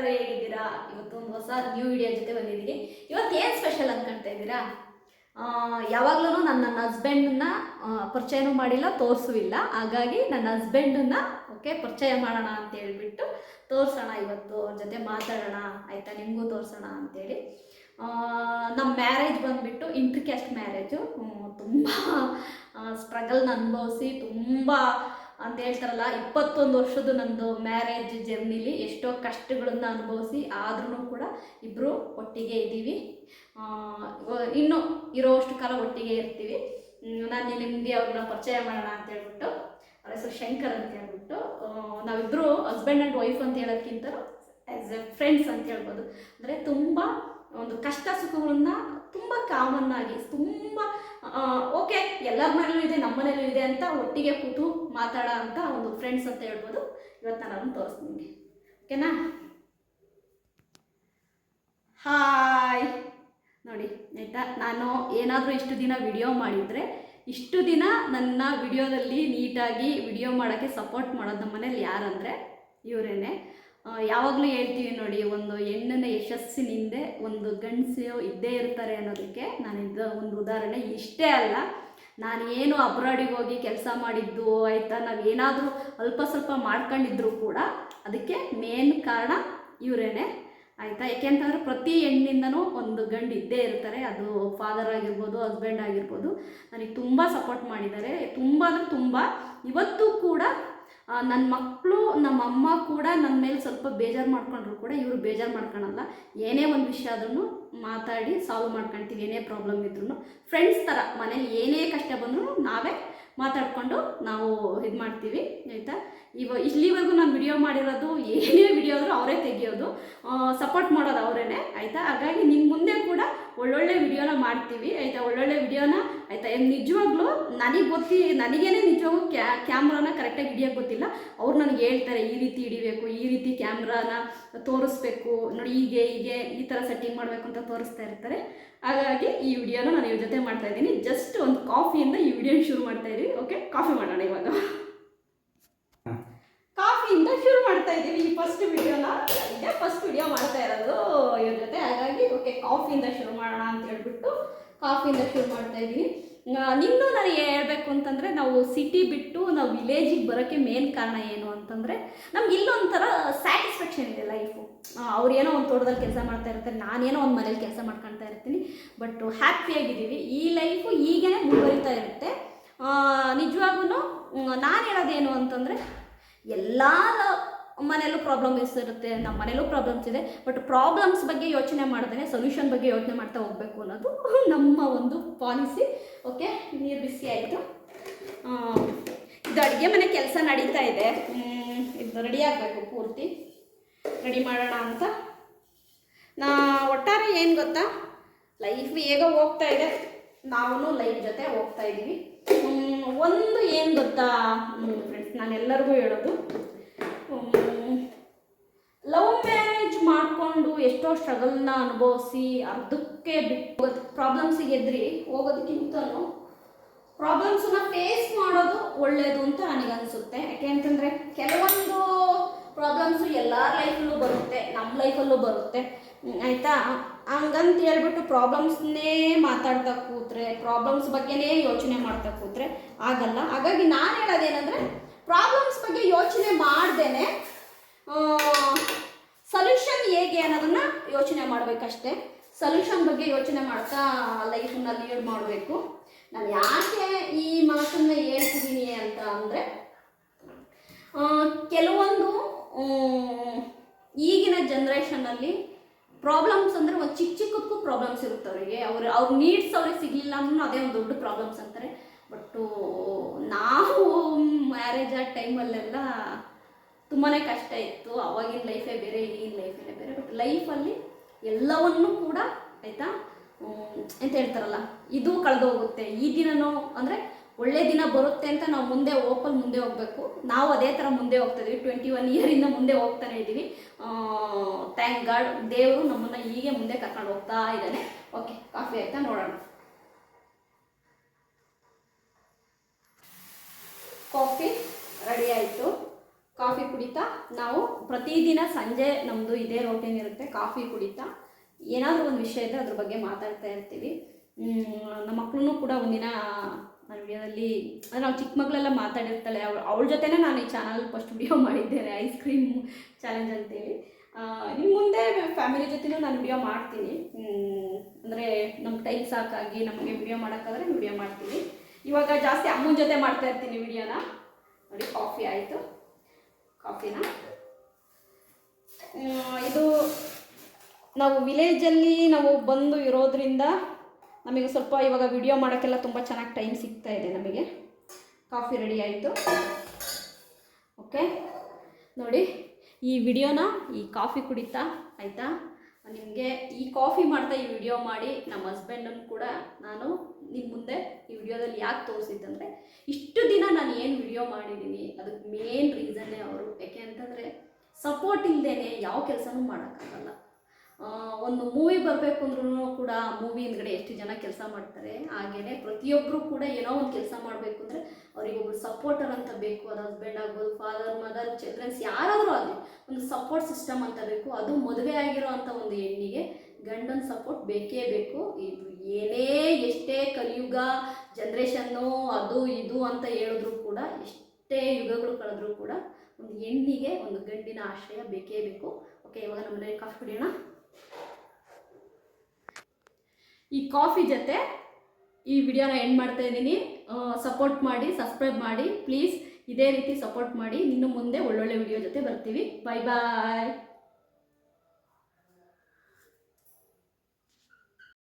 ಎಲ್ಲರೂ ಹೇಗಿದ್ದೀರಾ? ಇವತ್ತು ಒಂದು ಹೊಸ ನ್ಯೂ ವಿಡಿಯೋ ಜೊತೆ ಬಂದಿದ್ದೀನಿ ಇವತ್ತು ಏನು ಸ್ಪೆಷಲ್ ಅಂದ್ಕೊಳ್ತಾ ಇದ್ದೀರಾ? ಯಾವಾಗಲೂ ನಾನು ನನ್ನ ಹಸ್ಬೆಂಡನ್ನ ಪರಿಚಯನೂ ಮಾಡಿಲ್ಲ ತೋರಿಸೂ ಇಲ್ಲ ಹಾಗಾಗಿ ನನ್ನ ಹಸ್ಬೆಂಡನ್ನ ಓಕೆ ಪರಿಚಯ ಮಾಡೋಣ ಅಂತ ಹೇಳ್ಬಿಟ್ಟು ತೋರಿಸೋಣ ಇವತ್ತು. ಅವ್ರ ಜೊತೆ ಮಾತಾಡೋಣ. ಆಯಿತಾ? ನಿಮಗೂ ತೋರಿಸೋಣ ಅಂತೇಳಿ ನಮ್ಮ ಮ್ಯಾರೇಜ್ ಬಂದುಬಿಟ್ಟು ಇಂಟರ್ ಕ್ಯಾಸ್ಟ್ ಮ್ಯಾರೇಜು ತುಂಬ ಸ್ಟ್ರಗಲ್ನ ಅನುಭವಿಸಿ, ತುಂಬ ಅಂತ ಹೇಳ್ತಾರಲ್ಲ, ಇಪ್ಪತ್ತೊಂದು ವರ್ಷದ ನಂದು ಮ್ಯಾರೇಜ್ ಜರ್ನಿಲಿ ಎಷ್ಟೋ ಕಷ್ಟಗಳನ್ನು ಅನುಭವಿಸಿ ಆದ್ರೂ ಕೂಡ ಇಬ್ಬರು ಒಟ್ಟಿಗೆ ಇದ್ದೀವಿ. ಇನ್ನೂ ಇರೋಷ್ಟು ಕಾಲ ಒಟ್ಟಿಗೆ ಇರ್ತೀವಿ. ನಾನು ನಿಮಗೆ ಅವ್ರನ್ನ ಪರಿಚಯ ಮಾಡೋಣ ಅಂತ ಹೇಳ್ಬಿಟ್ಟು, ಅವ್ರ ಹೆಸರು ಶಂಕರ್ ಅಂತ ಹೇಳ್ಬಿಟ್ಟು ನಾವಿಬ್ಬರು ಹಸ್ಬೆಂಡ್ ಆ್ಯಂಡ್ ವೈಫ್ ಅಂತ ಹೇಳೋಕ್ಕಿಂತ ಆ್ಯಸ್ ಎ ಫ್ರೆಂಡ್ಸ್ ಅಂತ ಹೇಳ್ಬೋದು. ಅಂದರೆ ತುಂಬ ಒಂದು ಕಷ್ಟ ಸುಖಗಳನ್ನ ತುಂಬ ಕಾಮನ್ ಆಗಿ, ತುಂಬ ಓಕೆ, ಎಲ್ಲರ ಮನೇಲೂ ಇದೆ ನಮ್ಮ ಮನೇಲೂ ಇದೆ ಅಂತ ಒಟ್ಟಿಗೆ ಕೂತು ಮಾತಾಡೋ ಅಂತ ಒಂದು ಫ್ರೆಂಡ್ಸ್ ಅಂತ ಹೇಳ್ಬೋದು. ಇವತ್ತು ನಾನು ಅದನ್ನು ತೋರಿಸ್ತೀನಿ ಓಕೆನಾ? ಹಾಯ್ ನೋಡಿ, ಆಯಿತಾ? ನಾನು ಏನಾದರೂ ಇಷ್ಟು ದಿನ ವಿಡಿಯೋ ಮಾಡಿದರೆ, ಇಷ್ಟು ದಿನ ನನ್ನ ವಿಡಿಯೋದಲ್ಲಿ ನೀಟಾಗಿ ವಿಡಿಯೋ ಮಾಡೋಕ್ಕೆ ಸಪೋರ್ಟ್ ಮಾಡೋದು ನಮ್ಮ ಮನೇಲಿ ಯಾರಂದರೆ, ಇವರೇನೆ. ಯಾವಾಗಲೂ ಹೇಳ್ತೀವಿ ನೋಡಿ, ಒಂದು ಹೆಣ್ಣಿನ ಯಶಸ್ಸಿನಿಂದೆ ಒಂದು ಗಂಡಸು ಇದ್ದೇ ಇರ್ತಾರೆ ಅನ್ನೋದಕ್ಕೆ ನಾನು ಇದ್ದ ಒಂದು ಉದಾಹರಣೆ ಇಷ್ಟೇ ಅಲ್ಲ. ನಾನು ಏನು ಅಬ್ರಾಡಿಗೆ ಹೋಗಿ ಕೆಲಸ ಮಾಡಿದ್ದು, ಆಯಿತಾ? ನಾವು ಏನಾದರೂ ಅಲ್ಪ ಸ್ವಲ್ಪ ಮಾಡ್ಕೊಂಡಿದ್ರು ಕೂಡ ಅದಕ್ಕೆ ಮೇನ್ ಕಾರಣ ಇವರೇನೆ, ಆಯಿತಾ? ಯಾಕೆಂತಂದರೆ ಪ್ರತಿ ಹೆಣ್ಣಿಂದನೂ ಒಂದು ಗಂಡು ಇದ್ದೇ ಇರ್ತಾರೆ. ಅದು ಫಾದರ್ ಆಗಿರ್ಬೋದು ಹಸ್ಬೆಂಡ್ ಆಗಿರ್ಬೋದು. ನನಗೆ ತುಂಬ ಸಪೋರ್ಟ್ ಮಾಡಿದ್ದಾರೆ. ತುಂಬ ಅಂದರೆ ತುಂಬ. ಇವತ್ತು ಕೂಡ ನನ್ನ ಮಕ್ಕಳು ನಮ್ಮ ಅಮ್ಮ ಕೂಡ ನನ್ನ ಮೇಲೆ ಸ್ವಲ್ಪ ಬೇಜಾರು ಮಾಡ್ಕೊಂಡ್ರು ಕೂಡ ಇವರು ಬೇಜಾರು ಮಾಡ್ಕೊಳಲ್ಲ. ಏನೇ ಒಂದು ವಿಷಯ ಆದ್ರೂ ಮಾತಾಡಿ ಸಾಲ್ವ್ ಮಾಡ್ಕೊಳ್ತೀವಿ ಏನೇ ಪ್ರಾಬ್ಲಮ್ ಇದ್ರೂ ಫ್ರೆಂಡ್ಸ್ ಥರ ಮನೇಲಿ ಏನೇ ಕಷ್ಟ ಬಂದರೂ ನಾವೇ ಮಾತಾಡಿಕೊಂಡು ನಾವು ಇದು ಮಾಡ್ತೀವಿ, ಆಯಿತಾ? ಇವ, ಇಲ್ಲಿವರೆಗೂ ನಾನು ವಿಡಿಯೋ ಮಾಡಿರೋದು, ಏನೇ ವಿಡಿಯೋ ಆದರೂ ಅವರೇ ತೆಗಿಯೋದು ಸಪೋರ್ಟ್ ಮಾಡೋದು ಅವರೇನೆ, ಆಯಿತಾ? ಹಾಗಾಗಿ ನಿಮ್ಮ ಮುಂದೆ ಕೂಡ ಒಳ್ಳೊಳ್ಳೆ ವಿಡಿಯೋನ ಮಾಡ್ತೀವಿ. ಆಯಿತಾ? ಒಳ್ಳೊಳ್ಳೆ ವಿಡಿಯೋನ, ಆಯಿತಾ? ನಿಜವಾಗ್ಲೂ ನನಗೆ ಗೊತ್ತಿ, ನನಗೇನೆ ನಿಜವಾಗ್ಲೂ ಕ್ಯಾ, ಕ್ಯಾಮ್ರಾನ ಕರೆಕ್ಟಾಗಿ ಹಿಡಿಯೋಕ್ಕೆ ಗೊತ್ತಿಲ್ಲ. ಅವ್ರು ನನಗೆ ಹೇಳ್ತಾರೆ, ಈ ರೀತಿ ಹಿಡಿಬೇಕು, ಈ ರೀತಿ ಕ್ಯಾಮ್ರಾನ ತೋರಿಸ್ಬೇಕು, ನೋಡಿ ಹೀಗೆ ಹೀಗೆ, ಈ ಥರ ಸೆಟ್ಟಿಂಗ್ ಮಾಡಬೇಕು ಅಂತ ತೋರಿಸ್ತಾ ಇರ್ತಾರೆ. ಹಾಗಾಗಿ ಈ ವಿಡಿಯೋನ ನಾನು ಇವ್ರ ಜೊತೆ ಮಾಡ್ತಾ ಇದ್ದೀನಿ. ಜಸ್ಟ್ ಒಂದು ಕಾಫಿಯಿಂದ ಈ ವಿಡಿಯೋ ಶುರು ಮಾಡ್ತಾ ಇದ್ದೀವಿ ಓಕೆ? ಕಾಫಿ ಮಾಡೋಣ ಇವಾಗ. ಕಾಫಿಯಿಂದ ಶುರು ಮಾಡ್ತಾ ಇದ್ದೀವಿ ಈ ಫಸ್ಟ್ ವಿಡಿಯೋನ. ಫಸ್ಟ್ ವಿಡಿಯೋ ಮಾಡ್ತಾ ಇರೋದು ಇವ್ರ ಜೊತೆ. ಓಕೆ, ಕಾಫಿಯಿಂದ ಶುರು ಮಾಡೋಣ ಅಂತ ಹೇಳ್ಬಿಟ್ಟು ಕಾಫಿಯಿಂದ ಶುರು ಮಾಡ್ತಾ ಇದ್ದೀನಿ. ನಿನ್ನೂ ನಾನು ಹೇಳಬೇಕು ಅಂತಂದರೆ, ನಾವು ಸಿಟಿ ಬಿಟ್ಟು ನಾವು ವಿಲೇಜಿಗೆ ಬರೋಕ್ಕೆ ಮೇನ್ ಕಾರಣ ಏನು ಅಂತಂದರೆ, ನಮ್ಗೆ ಇಲ್ಲೊಂಥರ ಸ್ಯಾಟಿಸ್ಫ್ಯಾಕ್ಷನ್ ಇದೆ ಲೈಫು ಅವ್ರು ಏನೋ ಒಂದು ತೋಟದಲ್ಲಿ ಕೆಲಸ ಮಾಡ್ತಾ ಇರ್ತಾರೆ ನಾನೇನೋ ಒಂದು ಮನೇಲಿ ಕೆಲಸ ಮಾಡ್ಕೊಳ್ತಾ ಇರ್ತೀನಿ ಬಟ್ ಹ್ಯಾಪಿಯಾಗಿದ್ದೀವಿ ಈ ಲೈಫು ಈಗೇ ಮುಂದುವರಿತಾ ಇರುತ್ತೆ. ನಿಜವಾಗೂ ನಾನು ಹೇಳೋದೇನು ಅಂತಂದರೆ, ಎಲ್ಲ ಮನೆಯಲ್ಲೂ ಪ್ರಾಬ್ಲಮ್ಸ್ ಇರುತ್ತೆ ನಮ್ಮ ಮನೇಲೂ ಪ್ರಾಬ್ಲಮ್ಸ್ ಇದೆ ಬಟ್ ಪ್ರಾಬ್ಲಮ್ಸ್ ಬಗ್ಗೆ ಯೋಚನೆ ಮಾಡ್ದೇ ಸೊಲ್ಯೂಷನ್ ಬಗ್ಗೆ ಯೋಚನೆ ಮಾಡ್ತಾ ಹೋಗಬೇಕು ಅನ್ನೋದು ನಮ್ಮ ಒಂದು ಪಾಲಿಸಿ ಓಕೆ ನೀರು ಬಿಸಿ ಆಯಿತು. ಇದು ಅಡುಗೆ ಮನೆ ಕೆಲಸ ನಡೀತಾ ಇದೆ. ಇದು ರೆಡಿ ಆಗಬೇಕು ಪೂರ್ತಿ. ರೆಡಿ ಮಾಡೋಣ ಅಂತ. ನಾ, ಒಟ್ಟಾರೆ ಏನು ಗೊತ್ತಾ? ಲೈಫ್ ಹೇಗೋ ಹೋಗ್ತಾ ಇದೆ. ನಾವು ಲೈಫ್ ಜೊತೆ ಹೋಗ್ತಾ ಇದ್ದೀವಿ ಒಂದು ಏನು ಗೊತ್ತಾ? ಫ್ರೆಂಡ್ಸ್ ನಾನು ಎಲ್ಲರಿಗೂ ಹೇಳೋದು ಲವ್ ಮ್ಯಾರೇಜ್ ಮಾಡಿಕೊಂಡು ಎಷ್ಟೋ ಸ್ಟ್ರಗಲ್ನ ಅನುಭವಿಸಿ ಅರ್ಧಕ್ಕೆ ಬಿಟ್ಟು ಪ್ರಾಬ್ಲಮ್ಸಿಗೆ ಎದ್ರಿ ಹೋಗೋದಕ್ಕಿಂತನೂ ಪ್ರಾಬ್ಲಮ್ಸನ್ನ ಫೇಸ್ ಮಾಡೋದು ಒಳ್ಳೆಯದು ಅಂತ ನನಗನ್ಸುತ್ತೆ ಯಾಕೆ ಅಂತಂದರೆ ಕೆಲವೊಂದು ಪ್ರಾಬ್ಲಮ್ಸು ಎಲ್ಲ ಲೈಫಲ್ಲೂ ಬರುತ್ತೆ ನಮ್ಮ ಲೈಫಲ್ಲೂ ಬರುತ್ತೆ. ಆಯಿತಾ? ಹಂಗಂತ ಹೇಳ್ಬಿಟ್ಟು ಪ್ರಾಬ್ಲಮ್ಸ್ನೇ ಮಾತಾಡ್ತಾ ಕೂತ್ರೆ ಪ್ರಾಬ್ಲಮ್ಸ್ ಬಗ್ಗೆನೇ ಯೋಚನೆ ಮಾಡ್ತಾ ಕೂತ್ರೆ ಆಗಲ್ಲ. ಹಾಗಾಗಿ ನಾನು ಹೇಳೋದೇನಂದ್ರೆ ಪ್ರಾಬ್ಲಮ್ಸ್ ಬಗ್ಗೆ ಯೋಚನೆ ಮಾಡ್ದೇನೆ ಸೊಲ್ಯೂಷನ್ ಹೇಗೆ ಅನ್ನೋದನ್ನ ಯೋಚನೆ ಮಾಡಬೇಕಷ್ಟೇ. ಸೊಲ್ಯೂಷನ್ ಬಗ್ಗೆ ಯೋಚನೆ ಮಾಡ್ತಾ ಲೈಫನ್ನ ಲೀಡ್ ಮಾಡಬೇಕು. ನಾನು ಯಾಕೆ ಈ ಮಾತನ್ನ ಹೇಳ್ತಿದ್ದೀನಿ ಅಂತ ಅಂದರೆ ಕೆಲವೊಂದು ಈಗಿನ ಜನ್ರೇಷನಲ್ಲಿ ಪ್ರಾಬ್ಲಮ್ಸ್ ಅಂದರೆ ಒಂದು ಚಿಕ್ಕ ಚಿಕ್ಕದಕ್ಕೂ ಪ್ರಾಬ್ಲಮ್ಸ್ ಇರುತ್ತೆ ಅವರಿಗೆ. ಅವ್ರ ಅವ್ರ ನೀಡ್ಸ್ ಅವ್ರಿಗೆ ಸಿಗಲಿಲ್ಲ ಅಂದ್ರೂ ಅದೇ ಒಂದು ದೊಡ್ಡ ಪ್ರಾಬ್ಲಮ್ಸ್ ಅಂತಾರೆ. ಬಟ್ಟು ನಾವು ಮ್ಯಾರೇಜ್ ಆ ಟೈಮಲ್ಲೆಲ್ಲ ತುಂಬಾ ಕಷ್ಟ ಇತ್ತು. ಅವಾಗಿನ ಲೈಫೇ ಬೇರೆ, ಈಗಿನ ಲೈಫೇ ಬೇರೆ ಬಟ್ ಲೈಫಲ್ಲಿ ಎಲ್ಲವನ್ನೂ ಕೂಡ ಆಯಿತಾ ಅಂತ ಹೇಳ್ತಾರಲ್ಲ, ಇದು ಕಳೆದು ಹೋಗುತ್ತೆ. ಈ ದಿನನೂ ಅಂದರೆ ಒಳ್ಳೆ ದಿನ ಬರುತ್ತೆ ಅಂತ ನಾವು ಮುಂದೆ ಓಪನ್ ಮುಂದೆ ಹೋಗಬೇಕು. ನಾವು ಅದೇ ಥರ ಮುಂದೆ ಹೋಗ್ತಾ ಇದೀವಿ. ಟ್ವೆಂಟಿ ಒನ್ ಇಯರಿಂದ ಮುಂದೆ ಹೋಗ್ತಾನೆ ಇದ್ದೀವಿ ಥ್ಯಾಂಕ್ ಗಾಡ್ ದೇವರು ನಮ್ಮನ್ನು ಹೀಗೆ ಮುಂದೆ ಕರ್ಕೊಂಡು ಹೋಗ್ತಾ ಇದ್ದಾನೆ. ಓಕೆ ಕಾಫಿ ಆಯ್ತಾ? ನೋಡೋಣ. ಕಾಫಿ ರೆಡಿ ಆಯಿತು. ಕಾಫಿ ಕುಡಿತಾ. ನಾವು ಪ್ರತಿದಿನ ಸಂಜೆ ನಮ್ಮದು ಇದೇ ರೋಟೀನ್ ಇರುತ್ತೆ, ಕಾಫಿ ಕುಡಿತಾ. ಏನಾದರೂ ಒಂದು ವಿಷಯ ಇದ್ದರೆ ಅದ್ರ ಬಗ್ಗೆ ಮಾತಾಡ್ತಾ ಇರ್ತೀವಿ. ನಮ್ಮ ಮಕ್ಕಳೂ ಕೂಡ ಒಂದಿನ ನಾನು ವಿಡಿಯೋದಲ್ಲಿ, ಅಂದರೆ ನಾವು ಚಿಕ್ಕ ಮಕ್ಕಳೆಲ್ಲ ಮಾತಾಡಿರ್ತಾಳೆ, ಅವಳು, ಅವಳ ಜೊತೆನೇ ನಾನು ಈ ಚಾನಲ್ ಫಸ್ಟ್ ವಿಡಿಯೋ ಮಾಡಿದ್ದೇನೆ ಐಸ್ ಕ್ರೀಮ್ ಚಾಲೆಂಜ್ ಅಂತೇಳಿ. ಇನ್ನು ಮುಂದೆ ಫ್ಯಾಮಿಲಿ ಜೊತೆನೂ ನಾನು ವಿಡಿಯೋ ಮಾಡ್ತೀನಿ. ಅಂದರೆ ನಮ್ಮ ಟೈಮ್ ಸಾಕಾಗಿ ನಮಗೆ ವಿಡಿಯೋ ಮಾಡೋಕ್ಕಾದ್ರೆ ವಿಡಿಯೋ ಮಾಡ್ತೀನಿ. ಇವಾಗ ಜಾಸ್ತಿ ಅಮ್ಮನ ಜೊತೆ ಮಾಡ್ತಾ ಇರ್ತೀನಿ ವಿಡಿಯೋನ. ನೋಡಿ ಕಾಫಿ ಆಯಿತು. ಕಾಫಿನ? ಇದು ನಾವು ವಿಲೇಜಲ್ಲಿ ನಾವು ಬಂದು ಇರೋದ್ರಿಂದ ನಮಗೆ ಸ್ವಲ್ಪ ಇವಾಗ ವಿಡಿಯೋ ಮಾಡೋಕ್ಕೆಲ್ಲ ತುಂಬ ಚೆನ್ನಾಗಿ ಟೈಮ್ ಸಿಗ್ತಾ ಇದೆ ನಮಗೆ. ಕಾಫಿ ರೆಡಿ ಆಯಿತು. ಓಕೆ. ನೋಡಿ, ಈ ವಿಡಿಯೋನ ಈ ಕಾಫಿ ಕುಡಿತಾ, ಆಯಿತಾ? ನಿಮಗೆ ಈ ಕಾಫಿ ಮಾಡ್ತಾ ಈ ವಿಡಿಯೋ ಮಾಡಿ ನಮ್ಮ ಹಸ್ಬೆಂಡನ್ನು ಕೂಡ ನಾನು ನಿಮ್ಮ ಮುಂದೆ ಈ ವಿಡಿಯೋದಲ್ಲಿ ಯಾಕೆ ತೋರಿಸಿದ್ದಂದರೆ ಇಷ್ಟು ದಿನ ನಾನು ಏನು ವಿಡಿಯೋ ಮಾಡಿದ್ದೀನಿ ಅದಕ್ಕೆ ಮೇನ್ ರೀಸನ್ನೇ ಅವರು ಯಾಕೆ ಅಂತಂದರೆ ಸಪೋರ್ಟ್ ಇಲ್ಲದೇ ಯಾವ ಕೆಲಸನೂ ಮಾಡೋಕ್ಕಾಗಲ್ಲ. ಒಂದು ಮೂವಿ ಬರಬೇಕು ಅಂದ್ರೂ ಕೂಡ ಮೂವಿ ಹಿಂದ್ಗಡೆ ಎಷ್ಟು ಜನ ಕೆಲಸ ಮಾಡ್ತಾರೆ. ಹಾಗೆಯೇ ಪ್ರತಿಯೊಬ್ಬರು ಕೂಡ ಏನೋ ಒಂದು ಕೆಲಸ ಮಾಡಬೇಕು ಅಂದರೆ ಅವರಿಗೊಬ್ರು ಸಪೋರ್ಟರ್ ಅಂತ ಬೇಕು, ಅದು ಹಸ್ಬೆಂಡ್ ಆಗ್ಬೋದು ಫಾದರ್ ಮದರ್ ಚಿಲ್ಡ್ರನ್ಸ್ ಯಾರಾದರೂ ಆಗಲಿ, ಒಂದು ಸಪೋರ್ಟ್ ಸಿಸ್ಟಮ್ ಅಂತ ಬೇಕು. ಅದು ಮದುವೆ ಆಗಿರೋ ಅಂಥ ಒಂದು ಹೆಣ್ಣಿಗೆ ಗಂಡನ ಸಪೋರ್ಟ್ ಬೇಕೇ ಬೇಕು. ಇದು ಏನೇ ಎಷ್ಟೇ ಕಲಿಯುಗ ಜನ್ರೇಷನ್ನು ಅದು ಇದು ಅಂತ ಹೇಳಿದ್ರು ಕೂಡ, ಎಷ್ಟೇ ಯುಗಗಳು ಕಳೆದ್ರೂ ಕೂಡ ಒಂದು ಹೆಣ್ಣಿಗೆ ಒಂದು ಗಂಡಿನ ಆಶ್ರಯ ಬೇಕೇ ಬೇಕು. ಓಕೆ ಇವಾಗ ನಮ್ಮ ಮನೆಯಲ್ಲಿ ಕಾಫಿ ಕುಡಿಯೋಣ? ಈ ಕಾಫಿ ಜೊತೆ ಈ ವಿಡಿಯೋನ ಎಂಡ್ ಮಾಡ್ತಾ ಇದ್ದೀನಿ. ಸಪೋರ್ಟ್ ಮಾಡಿ ಸಬ್ಸ್ಕ್ರೈಬ್ ಮಾಡಿ ಪ್ಲೀಸ್ ಇದೇ ರೀತಿ ಸಪೋರ್ಟ್ ಮಾಡಿ. ಇನ್ನು ಮುಂದೆ ಒಳ್ಳೊಳ್ಳೆ ವಿಡಿಯೋ ಜೊತೆ ಬರ್ತೀವಿ. Bye bye